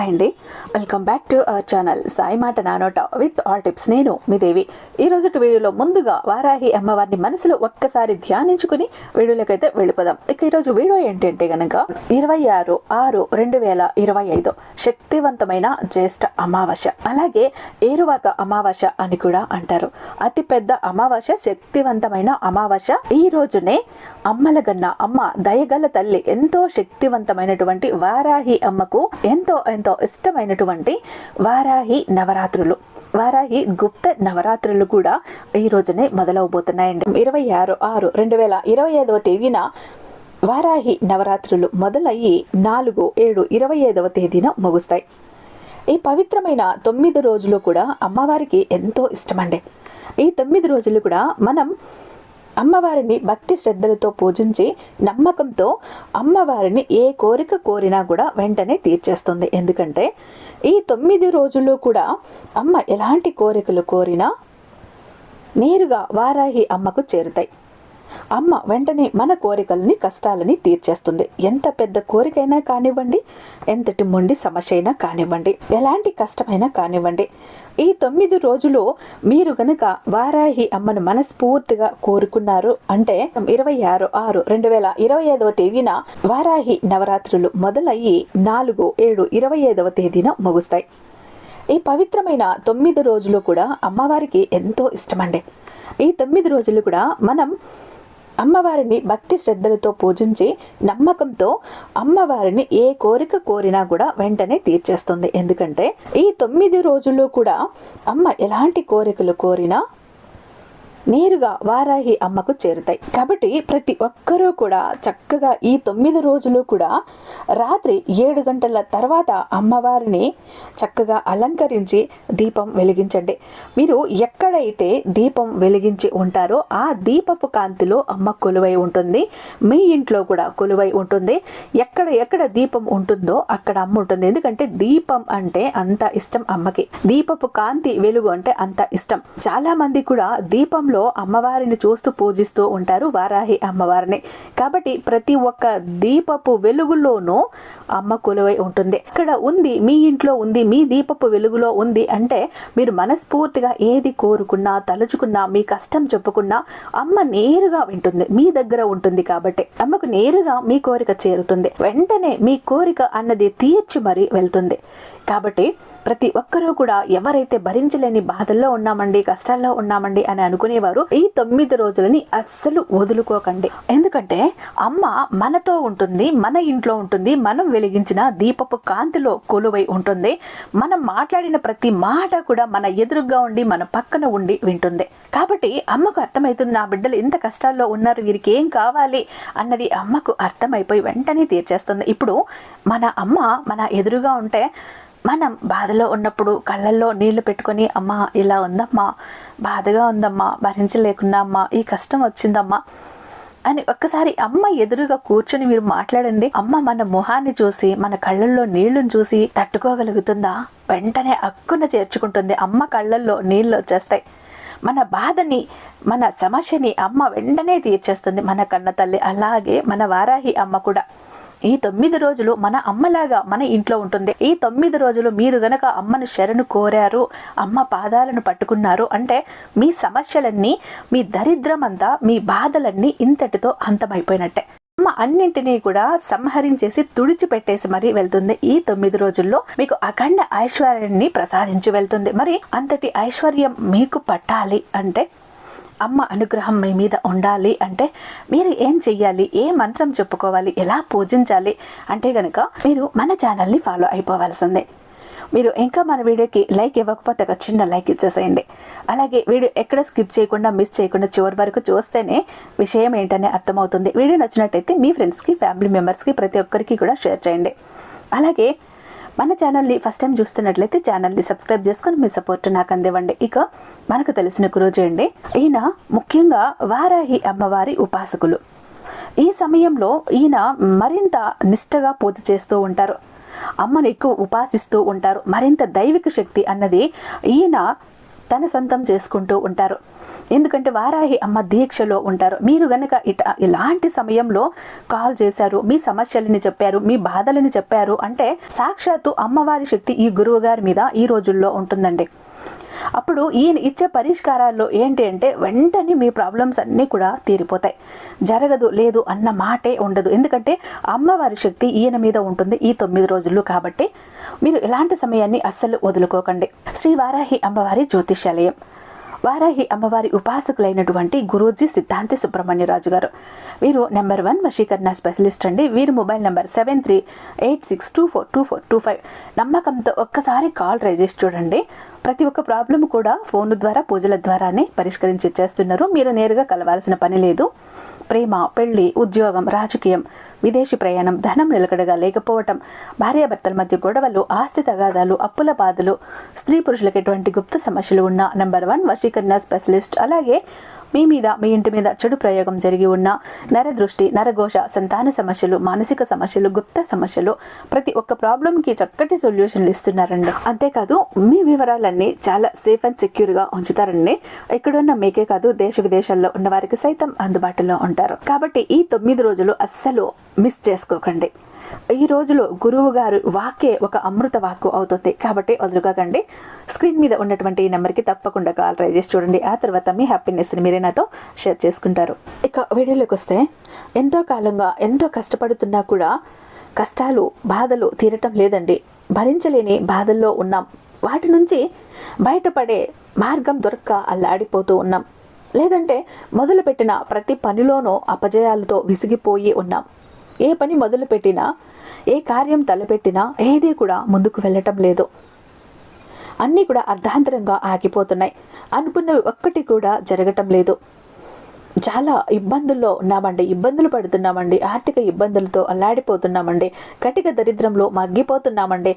Hi అండి. Welcome back to our channel Sai మాట నానోట విత్ ఆల్ టిప్స్. నేను మీ దేవి. ఈ రోజు వీడియోలో ముందుగా వారాహి అమ్మవారిని మనసులో ఒక్కసారి ధ్యానించుకుని వీడియోలోకి అయితే వెళ్ళిపోదాం. ఇక ఈరోజు వీడియో ఏంటంటే కనుక ఇరవై ఆరు ఆరు రెండు వేల ఇరవై ఐదు శక్తివంతమైన జ్యేష్ఠ అమావాస్య. అలాగే ఏరువాక అమావాస్య అని కూడా అంటారు. అతిపెద్ద అమావాస్య శక్తివంతమైన అమావాస్య. ఈ రోజునే అమ్మలగన్న అమ్మ దయగల తల్లి ఎంతో శక్తివంతమైనటువంటి వారాహి అమ్మకు ఎంతో ఎంతో ఇష్టమైనటువంటి వారాహి నవరాత్రులు. వారాహి గుప్త నవరాత్రులు కూడా ఈ రోజునే మొదలవబోతున్నాయండి. ఇరవై ఆరు ఆరు రెండు వేల ఇరవై ఐదవ తేదీన వారాహి నవరాత్రులు మొదలయ్యి నాలుగు ఏడు ఇరవై ఐదవ తేదీన ముగుస్తాయి. ఈ పవిత్రమైన తొమ్మిది రోజులు కూడా అమ్మవారికి ఎంతో ఇష్టమండి. ఈ తొమ్మిది రోజులు కూడా మనం అమ్మవారిని భక్తి శ్రద్ధలతో పూజించి నమ్మకంతో అమ్మవారిని ఏ కోరిక కోరినా కూడా వెంటనే తీర్చేస్తుంది. ఎందుకంటే ఈ తొమ్మిది రోజుల్లో కూడా అమ్మ ఎలాంటి కోరికలు కోరినా నేరుగా వారాహి అమ్మకు చేరుతాయి. అమ్మ వెంటనే మన కోరికల్ని కష్టాలని తీర్చేస్తుంది. ఎంత పెద్ద కోరికైనా కానివ్వండి ఎంతటి మొండి సమస్య అయినా కానివ్వండి ఎలాంటి కష్టమైనా కానివ్వండి. ఈ తొమ్మిది రోజులు మీరు గనక వారాహి అమ్మను మనస్ఫూర్తిగా కోరుకున్నారు అంటే ఇరవై ఆరు ఆరు రెండు వేల ఇరవై ఐదవ తేదీన వారాహి నవరాత్రులు మొదలయ్యి నాలుగు ఏడు ఇరవై ఐదవ తేదీన ముగుస్తాయి. ఈ పవిత్రమైన తొమ్మిది రోజులు కూడా అమ్మవారికి ఎంతో ఇష్టమండి. ఈ తొమ్మిది రోజులు కూడా మనం అమ్మవారిని భక్తి శ్రద్ధలతో పూజించి నమ్మకంతో అమ్మవారిని ఏ కోరిక కోరినా కూడా వెంటనే తీర్చేస్తుంది. ఎందుకంటే ఈ తొమ్మిది రోజుల్లో కూడా అమ్మ ఎలాంటి కోరికలు కోరినా నేరుగా వారాహి అమ్మకు చేరుతాయి. కాబట్టి ప్రతి ఒక్కరూ కూడా చక్కగా ఈ తొమ్మిది రోజులు కూడా రాత్రి ఏడు గంటల తర్వాత అమ్మవారిని చక్కగా అలంకరించి దీపం వెలిగించండి. మీరు ఎక్కడైతే దీపం వెలిగించి ఉంటారో ఆ దీపపు కాంతిలో అమ్మ కొలువై ఉంటుంది. మీ ఇంట్లో కూడా కొలువై ఉంటుంది. ఎక్కడ ఎక్కడ దీపం ఉంటుందో అక్కడ అమ్మ ఉంటుంది. ఎందుకంటే దీపం అంటే అంత ఇష్టం అమ్మకి. దీపపు కాంతి వెలుగు అంటే అంత ఇష్టం. చాలా మంది కూడా దీపంలో అమ్మవారిని చూస్తూ పూజిస్తూ ఉంటారు వారాహి అమ్మవారిని. కాబట్టి ప్రతి ఒక్క దీపపు వెలుగులోనూ అమ్మ కొలువై ఉంటుంది. ఇక్కడ ఉంది మీ ఇంట్లో ఉంది మీ దీపపు వెలుగులో ఉంది అంటే మీరు మనస్ఫూర్తిగా ఏది కోరుకున్నా తలుచుకున్నా మీ కష్టం చెప్పుకున్నా అమ్మ నేరుగా వింటుంది మీ దగ్గర ఉంటుంది కాబట్టి అమ్మకు నేరుగా మీ కోరిక చేరుతుంది. వెంటనే మీ కోరిక అన్నది తీర్చి మరీ వెళ్తుంది. కాబట్టి ప్రతి ఒక్కరూ కూడా ఎవరైతే భరించలేని బాధల్లో ఉన్నామండి కష్టాల్లో ఉన్నామండి అని అనుకునేవారు ఈ తొమ్మిది రోజులని అస్సలు వదులుకోకండి. ఎందుకంటే అమ్మ మనతో ఉంటుంది మన ఇంట్లో ఉంటుంది మనం వెలిగించిన దీపపు కాంతిలో కొలువై ఉంటుంది. మనం మాట్లాడిన ప్రతి మాట కూడా మన ఎదురుగా ఉండి మన పక్కన ఉండి వింటుంది. కాబట్టి అమ్మకు అర్థమవుతుంది నా బిడ్డలు ఇంత కష్టాల్లో ఉన్నారు వీరికి ఏం కావాలి? అన్నది అమ్మకు అర్థమైపోయి వెంటనే తీర్చేస్తుంది. ఇప్పుడు మన అమ్మ మన ఎదురుగా ఉంటే మనం బాధలో ఉన్నప్పుడు కళ్ళల్లో నీళ్ళు పెట్టుకొని అమ్మా ఇలా ఉందమ్మా బాధగా ఉందమ్మా భరించలేకున్నా అమ్మా ఈ కష్టం వచ్చిందమ్మా అని ఒక్కసారి అమ్మ ఎదురుగా కూర్చొని మీరు మాట్లాడండి. అమ్మ మన మొహాన్ని చూసి మన కళ్ళల్లో నీళ్ళను చూసి తట్టుకోగలుగుతుందా? వెంటనే అక్కున చేర్చుకుంటుంది. అమ్మ కళ్ళల్లో నీళ్ళు వచ్చేస్తాయి. మన బాధని మన సమస్యని అమ్మ వెంటనే తీర్చేస్తుంది. మన కన్న తల్లి అలాగే మన వారాహి అమ్మ కూడా. ఈ తొమ్మిది రోజులు మన అమ్మలాగా మన ఇంట్లో ఉంటుంది. ఈ తొమ్మిది రోజులు మీరు గనక అమ్మను శరణు కోరారు అమ్మ పాదాలను పట్టుకున్నారు అంటే మీ సమస్యలన్నీ మీ దరిద్రమంతా మీ బాధలన్నీ ఇంతటితో అంతమైపోయినట్టే. అమ్మ అన్నింటినీ కూడా సంహరించేసి తుడిచిపెట్టేసి మరి వెళ్తుంది. ఈ తొమ్మిది రోజుల్లో మీకు అఖండ ఐశ్వర్యాన్ని ప్రసాదించి వెళ్తుంది. మరి అంతటి ఐశ్వర్యం మీకు పట్టాలి అంటే అమ్మ అనుగ్రహం మీ మీద ఉండాలి అంటే మీరు ఏం చెయ్యాలి? ఏ మంత్రం చెప్పుకోవాలి? ఎలా పూజించాలి? అంటే కనుక మీరు మన ఛానల్ని ఫాలో అయిపోవాల్సిందే. మీరు ఇంకా మన వీడియోకి లైక్ ఇవ్వకపోతే ఒక చిన్న లైక్ ఇచ్చేసేయండి. అలాగే వీడియో ఎక్కడ స్కిప్ చేయకుండా మిస్ చేయకుండా చివరి వరకు చూస్తేనే విషయం ఏంటనే అర్థమవుతుంది. వీడియో నచ్చినట్టయితే మీ ఫ్రెండ్స్కి ఫ్యామిలీ మెంబర్స్కి ప్రతి ఒక్కరికి కూడా షేర్ చేయండి. అలాగే మన ఛానల్ని ఫస్ట్ టైం చూస్తున్నట్లయితే ఛానల్ని సబ్స్క్రైబ్ చేసుకొని మీ సపోర్ట్ నాకు అందివ్వండి. ఇక మనకు తెలిసిన గురుజీ అండి ఈయన ముఖ్యంగా వారాహి అమ్మవారి ఉపాసకులు. ఈ సమయంలో ఈయన మరింత నిష్టగా పూజ చేస్తూ ఉంటారు. అమ్మను ఎక్కువ ఉపాసిస్తూ ఉంటారు. మరింత దైవిక శక్తి అన్నది ఈయన తన సొంతం చేసుకుంటూ ఉంటారు. ఎందుకంటే వారాహి అమ్మ దీక్షలో ఉంటారు. మీరు గనక ఇట ఇలాంటి సమయంలో కాల్ చేశారు మీ సమస్యలని చెప్పారు మీ బాధలని చెప్పారు అంటే సాక్షాత్తు అమ్మవారి శక్తి ఈ గురువు గారి మీద ఈ రోజుల్లో ఉంటుందండి. అప్పుడు ఈయన ఇచ్చే పరిష్కారాల్లో ఏంటి అంటే వెంటనే మీ ప్రాబ్లమ్స్ అన్నీ కూడా తీరిపోతాయి. జరగదు లేదు అన్న మాటే ఉండదు. ఎందుకంటే అమ్మవారి శక్తి ఈయన మీద ఉంటుంది ఈ తొమ్మిది రోజులు కాబట్టి మీరు ఎలాంటి సమయాన్ని అస్సలు వదులుకోకండి. శ్రీ వారాహి అమ్మవారి జ్యోతిషాలయం వారాహి అమ్మవారి ఉపాసకులైనటువంటి గురూజీ సిద్ధాంతి సుబ్రహ్మణ్యరాజు గారు. వీరు నెంబర్ వన్ వశీకరణ స్పెషలిస్ట్ అండి. వీరి mobile number seven three eight six two four two four two five. నమ్మకంతో ఒక్కసారి కాల్ రైజెస్ చూడండి. ప్రతి ఒక్క ప్రాబ్లం కూడా ఫోన్ ద్వారా పూజల ద్వారానే పరిష్కరించి చేస్తున్నారు. మీరు నేరుగా కలవాల్సిన పని లేదు. ప్రేమ పెళ్ళి ఉద్యోగం రాజకీయం విదేశీ ప్రయాణం ధనం నిలకడగా లేకపోవటం భార్యాభర్తల మధ్య గొడవలు ఆస్తి తగాదాలు అప్పుల బాధలు స్త్రీ పురుషులకు ఎటువంటి గుప్త సమస్యలు ఉన్న నెంబర్ వన్ వశీకరణ స్పెషలిస్ట్. అలాగే మీ మీద మీ ఇంటి మీద చెడు ప్రయోగం జరిగి ఉన్న నరదృష్టి నరఘోష సంతాన సమస్యలు మానసిక సమస్యలు గుప్త సమస్యలు ప్రతి ఒక్క ప్రాబ్లంకి చక్కటి సొల్యూషన్లు ఇస్తున్నారండి. అంతేకాదు మీ వివరాలన్నీ చాలా సేఫ్ అండ్ సెక్యూర్గా ఉంచుతారండి. ఎక్కడున్న మీకే కాదు దేశ విదేశాల్లో ఉన్న వారికి సైతం అందుబాటులో ఉంటారు. కాబట్టి ఈ తొమ్మిది రోజులు అస్సలు మిస్ చేసుకోకండి. ఈ రోజులో గురువు గారు వాకే ఒక అమృత వాక్కు అవుతుంది. కాబట్టి వదులుగాకండి స్క్రీన్ మీద ఉన్నటువంటి ఈ నెంబర్కి తప్పకుండా కాల్ ట్రై చేసి చూడండి. ఆ తర్వాత మీ హ్యాపీనెస్ని మీరే నాతో షేర్ చేసుకుంటారు. ఇక వీడియోలోకి వస్తే ఎంతో కాలంగా ఎంతో కష్టపడుతున్నా కూడా కష్టాలు బాధలు తీరటం లేదండి. భరించలేని బాధల్లో ఉన్నాం. వాటి నుంచి బయటపడే మార్గం దొరక్క అల్లాడిపోతూ ఉన్నాం. లేదంటే మొదలుపెట్టిన ప్రతి పనిలోనూ అపజయాలతో విసిగిపోయి ఉన్నాం. ఏ పని మొదలుపెట్టినా ఏ కార్యం తలపెట్టినా ఏది కూడా ముందుకు వెళ్ళటం లేదు. అన్నీ కూడా అర్ధాంతరంగా ఆగిపోతున్నాయి. అనుకున్నవి ఒక్కటి కూడా జరగటం లేదు. చాలా ఇబ్బందుల్లో ఉన్నామండి. ఇబ్బందులు పడుతున్నామండి. ఆర్థిక ఇబ్బందులతో అల్లాడిపోతున్నామండి. కటిక దరిద్రంలో మగ్గిపోతున్నామండి.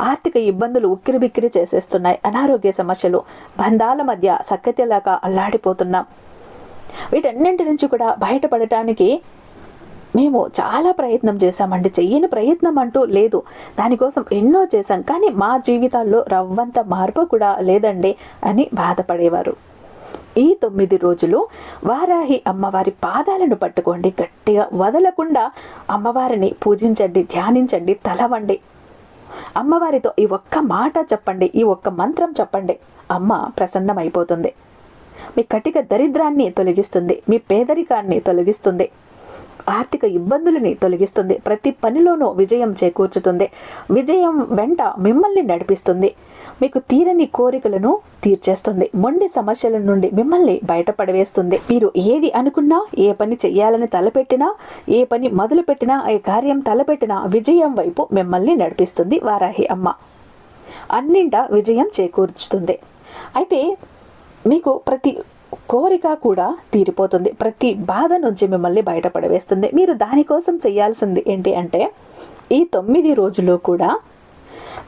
ఆర్థిక ఇబ్బందులు ఉక్కిరి బిక్కిరి చేసేస్తున్నాయి. అనారోగ్య సమస్యలు బంధాల మధ్య సఖ్యతలాగా అల్లాడిపోతున్నాం. వీటన్నింటి నుంచి కూడా బయటపడటానికి మేము చాలా ప్రయత్నం చేశామండి. చెయ్యని ప్రయత్నం అంటూ లేదు. దానికోసం ఎన్నో చేశాం. కానీ మా జీవితాల్లో రవ్వంత మార్పు కూడా లేదండి అని బాధపడేవారు. ఈ తొమ్మిది రోజులు వారాహి అమ్మవారి పాదాలను పట్టుకోండి. గట్టిగా వదలకుండా అమ్మవారిని పూజించండి ధ్యానించండి తలవండి. అమ్మవారితో ఈ ఒక్క మాట చెప్పండి ఈ ఒక్క మంత్రం చెప్పండి. అమ్మ ప్రసన్నమైపోతుంది. మీ కటిక దరిద్రాన్ని తొలగిస్తుంది మీ పేదరికాన్ని తొలగిస్తుంది. ఆర్థిక ఇబ్బందులని తొలగిస్తుంది. ప్రతి పనిలోనూ విజయం చేకూర్చుతుంది. విజయం వెంట మిమ్మల్ని నడిపిస్తుంది. మీకు తీరని కోరికలను తీర్చేస్తుంది. మొండి సమస్యల నుండి మిమ్మల్ని బయటపడవేస్తుంది. మీరు ఏది అనుకున్నా ఏ పని చేయాలని తలపెట్టినా ఏ పని మొదలుపెట్టినా ఏ కార్యం తలపెట్టినా విజయం వైపు మిమ్మల్ని నడిపిస్తుంది వారాహి అమ్మ. అన్నింట విజయం చేకూర్చుతుంది. అయితే మీకు ప్రతి కోరిక కూడా తీరిపోతుంది. ప్రతి బాధ నుంచి మిమ్మల్ని బయటపడవేస్తుంది. మీరు దానికోసం చేయాల్సింది ఏంటి అంటే ఈ తొమ్మిది రోజులు కూడా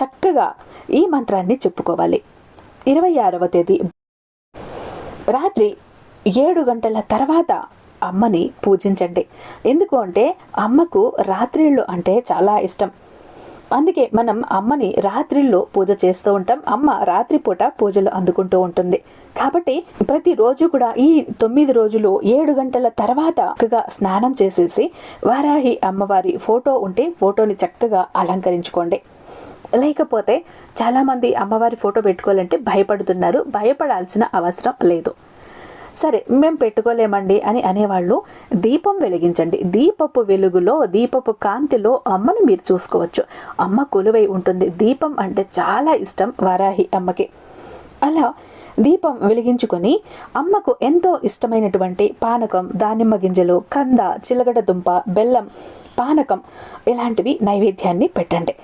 చక్కగా ఈ మంత్రాన్ని చెప్పుకోవాలి. ఇరవై ఆరవ తేదీ. రాత్రి ఏడు గంటల తర్వాత అమ్మని పూజించండి. ఎందుకు అంటే అమ్మకు రాత్రిళ్ళు అంటే చాలా ఇష్టం. అందుకే మనం అమ్మని రాత్రిల్లో పూజ చేస్తూ ఉంటాం. అమ్మ రాత్రిపూట పూజలు అందుకుంటూ ఉంటుంది. కాబట్టి ప్రతిరోజు కూడా ఈ తొమ్మిది రోజులు ఏడు గంటల తర్వాత చక్కగా స్నానం చేసేసి వారాహి అమ్మవారి ఫోటో ఉంటే ఫోటోని చక్కగా అలంకరించుకోండి. లేకపోతే చాలామంది అమ్మవారి ఫోటో పెట్టుకోవాలంటే భయపడుతున్నారు. భయపడాల్సిన అవసరం లేదు. సరే మేము పెట్టుకోలేమండి అని అనేవాళ్ళు దీపం వెలిగించండి. దీపపు వెలుగులో దీపపు కాంతిలో అమ్మను మీరు చూసుకోవచ్చు. అమ్మ కొలువై ఉంటుంది. దీపం అంటే చాలా ఇష్టం వారాహి అమ్మకి. అలా దీపం వెలిగించుకొని అమ్మకు ఎంతో ఇష్టమైనటువంటి పానకం దానిమ్మ గింజలు కంద చిలగడ దుంప బెల్లం పానకం ఇలాంటివి నైవేద్యాన్ని పెట్టండి.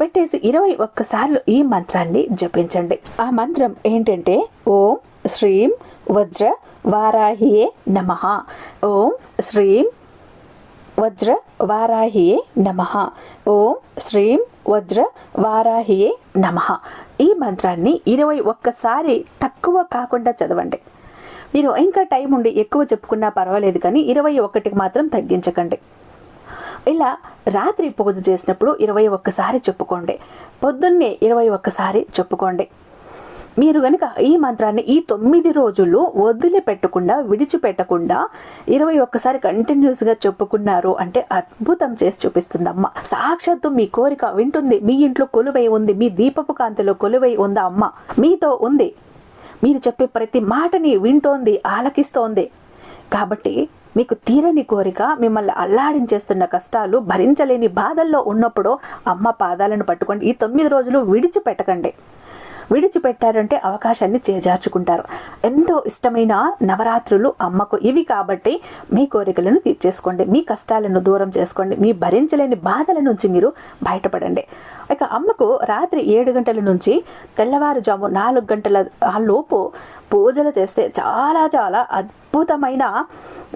పెట్టేసి ఇరవై ఒక్కసార్లు ఈ మంత్రాన్ని జపించండి. ఆ మంత్రం ఏంటంటే ఓం శ్రీం వజ్ర వారాహియే నమ. ఓం శ్రీం వజ్ర వారాహియే నమ. ఓం శ్రీం వజ్ర వారాహియే నమ. ఈ మంత్రాన్ని ఇరవై ఒక్కసారి తక్కువ కాకుండా చదవండి. మీరు ఇంకా టైం ఉండి ఎక్కువ చెప్పుకున్నా పర్వాలేదు కానీ ఇరవై ఒకటికి మాత్రం తగ్గించకండి. ఇలా రాత్రి పూజ చేసినప్పుడు ఇరవై ఒక్కసారి చెప్పుకోండి. పొద్దున్నే ఇరవై ఒక్కసారి చెప్పుకోండి. మీరు గనుక ఈ మంత్రాన్ని ఈ తొమ్మిది రోజులు వదిలిపెట్టకుండా విడిచిపెట్టకుండా ఇరవై ఒక్కసారి కంటిన్యూస్గా చెప్పుకున్నారు అంటే అద్భుతం చేసి చూపిస్తుంది అమ్మ సాక్షాత్తు మీ కోరిక వింటుంది మీ ఇంట్లో కొలువై ఉంది మీ దీపపు కాంతిలో కొలువై ఉందా అమ్మ? మీతో ఉంది. మీరు చెప్పే ప్రతి మాటని వింటోంది ఆలకిస్తోంది. కాబట్టి మీకు తీరని కోరిక మిమ్మల్ని అల్లాడించేస్తున్న కష్టాలు భరించలేని బాధల్లో ఉన్నప్పుడు అమ్మ పాదాలను పట్టుకోండి. ఈ తొమ్మిది రోజులు విడిచిపెట్టకండి. విడిచిపెట్టారంటే అవకాశాన్ని చేజార్చుకుంటారు. ఎంతో ఇష్టమైన నవరాత్రులు అమ్మకు ఇవి కాబట్టి మీ కోరికలను తీర్చేసుకోండి. మీ కష్టాలను దూరం చేసుకోండి. మీ భరించలేని బాధల నుంచి మీరు బయటపడండి. ఇక అమ్మకు రాత్రి ఏడు గంటల నుంచి తెల్లవారుజాము నాలుగు గంటల ఆ లోపు పూజలు చేస్తే చాలా చాలా అద్భుతమైన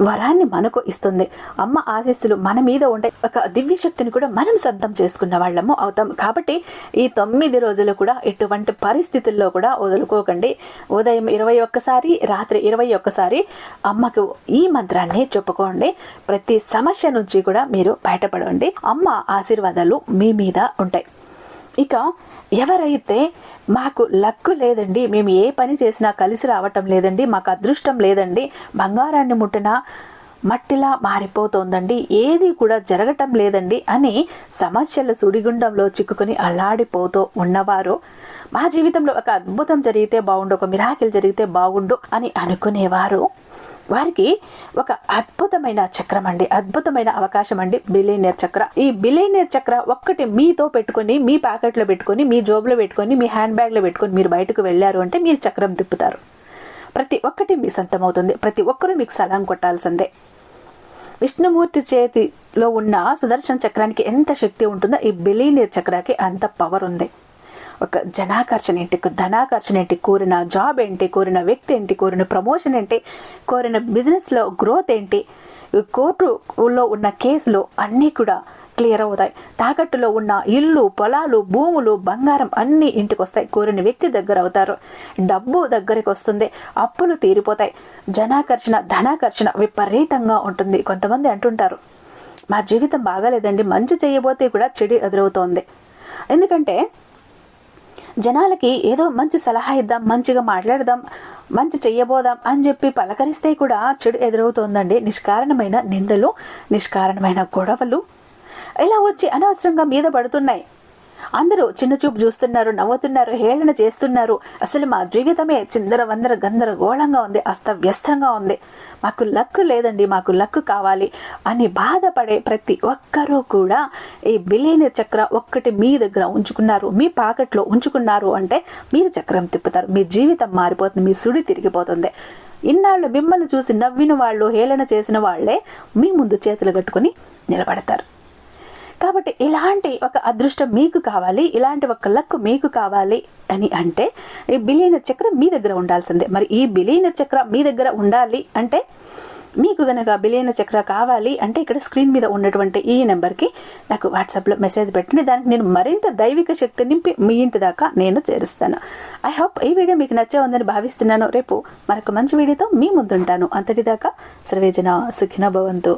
వరాన్ని మనకు ఇస్తుంది. అమ్మ ఆశీస్సులు మన మీద ఉండే ఒక దివ్య శక్తిని కూడా మనం సొంతం చేసుకున్న వాళ్ళము అవుతాం. కాబట్టి ఈ తొమ్మిది రోజులు కూడా ఎటువంటి పరిస్థితుల్లో కూడా వదులుకోకండి. ఉదయం ఇరవై ఒక్కసారి రాత్రి ఇరవై ఒక్కసారి అమ్మకు ఈ మంత్రాన్ని చెప్పుకోండి. ప్రతి సమస్య నుంచి కూడా మీరు బయటపడండి. అమ్మ ఆశీర్వాదాలు మీ మీద ఉంటాయి. ఇక ఎవరైతే మాకు లక్కు లేదండి మేము ఏ పని చేసినా కలిసి రావటం లేదండి మాకు అదృష్టం లేదండి బంగారాన్ని ముట్టిన మట్టిలా మారిపోతోందండి ఏది కూడా జరగటం లేదండి అని సమస్యల సుడిగుండంలో చిక్కుకొని అల్లాడిపోతూ ఉన్నవారు మా జీవితంలో ఒక అద్భుతం జరిగితే బాగుండు ఒక మిరాకిల్ జరిగితే బాగుండు అని అనుకునేవారు. వారికి ఒక అద్భుతమైన చక్రం అండి. అద్భుతమైన అవకాశం అండి బిలేనియర్ చక్ర. ఈ బిలేనియర్ చక్ర ఒక్కటి మీతో పెట్టుకొని మీ ప్యాకెట్లో పెట్టుకొని మీ జోబులో పెట్టుకొని మీ హ్యాండ్ బ్యాగ్లో పెట్టుకొని మీరు బయటకు వెళ్ళారు అంటే మీరు చక్రం తిప్పుతారు. ప్రతి ఒక్కటి మీ సొంతమవుతుంది. ప్రతి ఒక్కరూ మీకు సలాం కొట్టాల్సిందే. విష్ణుమూర్తి చేతిలో ఉన్న సుదర్శన చక్రానికి ఎంత శక్తి ఉంటుందో ఈ బిలీనీర్ చక్రాకి అంత పవర్ ఉంది. ఒక జనాకర్షణ ఏంటి? ఒక ధనాకర్షణ ఏంటి? కోరిన జాబ్ ఏంటి? కోరిన వ్యక్తి ఏంటి? కోరిన ప్రమోషన్ ఏంటి? కోరిన బిజినెస్లో గ్రోత్ ఏంటి? కోర్టులో ఉన్న కేసులు అన్నీ కూడా క్లియర్ అవుతాయి. తాకట్టులో ఉన్న ఇల్లు పొలాలు భూములు బంగారం అన్నీ ఇంటికి వస్తాయి. కోరిన వ్యక్తి దగ్గర అవుతారు. డబ్బు దగ్గరికి వస్తుంది. అప్పులు తీరిపోతాయి. జనాకర్షణ ధనాకర్షణ విపరీతంగా ఉంటుంది. కొంతమంది అంటుంటారు మా జీవితం బాగాలేదండి. మంచి చేయబోతే కూడా చెడు ఎదురవుతోంది. ఎందుకంటే జనాలకి ఏదో మంచి సలహా ఇద్దాం మంచిగా మాట్లాడదాం మంచి చెయ్యబోదాం అని చెప్పి పలకరిస్తే కూడా చెడు ఎదురవుతోందండి. నిష్కారణమైన నిందలు నిష్కారణమైన గొడవలు ఇలా వచ్చి అనవసరంగా మీద పడుతున్నాయి. అందరూ చిన్న చూపు చూస్తున్నారు నవ్వుతున్నారు హేళన చేస్తున్నారు. అసలు మా జీవితమే చిందర వందర గందరగోళంగా ఉంది అస్తవ్యస్తంగా ఉంది. మాకు లక్కు లేదండి మాకు లక్కు కావాలి అని బాధపడే ప్రతి ఒక్కరూ కూడా ఈ బిలియనర్ చక్ర ఒక్కటి మీ దగ్గర ఉంచుకున్నారు మీ పాకెట్లో ఉంచుకున్నారు అంటే మీరు చక్రం తిప్పుతారు మీ జీవితం మారిపోతుంది మీ సుడి తిరిగిపోతుంది. ఇన్నాళ్ళు మిమ్మల్ని చూసి నవ్విన వాళ్ళు హేళన చేసిన వాళ్ళే మీ ముందు చేతులు కట్టుకుని నిలబడతారు. కాబట్టి ఇలాంటి ఒక అదృష్టం మీకు కావాలి ఇలాంటి ఒక లక్ మీకు కావాలి అని అంటే ఈ బిలియనర్ చక్రం మీ దగ్గర ఉండాల్సిందే. మరి ఈ బిలియనర్ చక్ర మీ దగ్గర ఉండాలి అంటే మీకు కనుక బిలియన చక్ర కావాలి అంటే ఇక్కడ స్క్రీన్ మీద ఉన్నటువంటి ఈ నెంబర్కి నాకు వాట్సాప్లో మెసేజ్ పెట్టండి. దానికి నేను మరింత దైవిక శక్తి నింపి మీ ఇంటి దాకా నేను చేరుస్తాను. ఐ హోప్ ఈ వీడియో మీకు నచ్చే ఉందని భావిస్తున్నాను. రేపు మరొక మంచి వీడియోతో మీ ముందుంటాను. అంతటిదాకా సర్వేజన సుఖిన భవంతు.